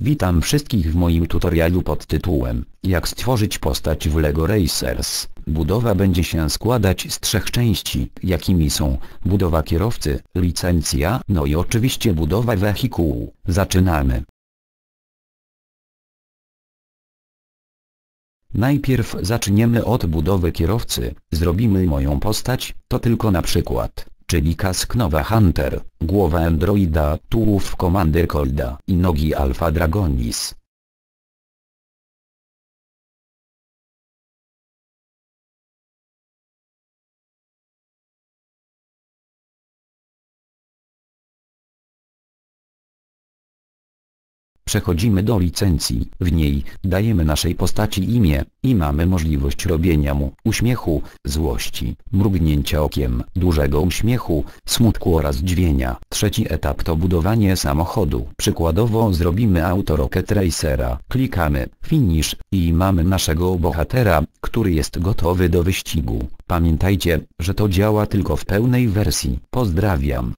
Witam wszystkich w moim tutorialu pod tytułem Jak stworzyć postać w LEGO Racers. Budowa będzie się składać z trzech części, jakimi są budowa kierowcy, licencja, no i oczywiście budowa wehikułu. Zaczynamy. Najpierw zaczniemy od budowy kierowcy, zrobimy moją postać, to tylko na przykład, czyli kask Hunter, głowa Androida, tułów Commander Colda i nogi Alpha Dragonis. Przechodzimy do licencji. W niej dajemy naszej postaci imię i mamy możliwość robienia mu uśmiechu, złości, mrugnięcia okiem, dużego uśmiechu, smutku oraz dźwięcia. Trzeci etap to budowanie samochodu. Przykładowo zrobimy auto Rocket Racera. Klikamy Finish i mamy naszego bohatera, który jest gotowy do wyścigu. Pamiętajcie, że to działa tylko w pełnej wersji. Pozdrawiam.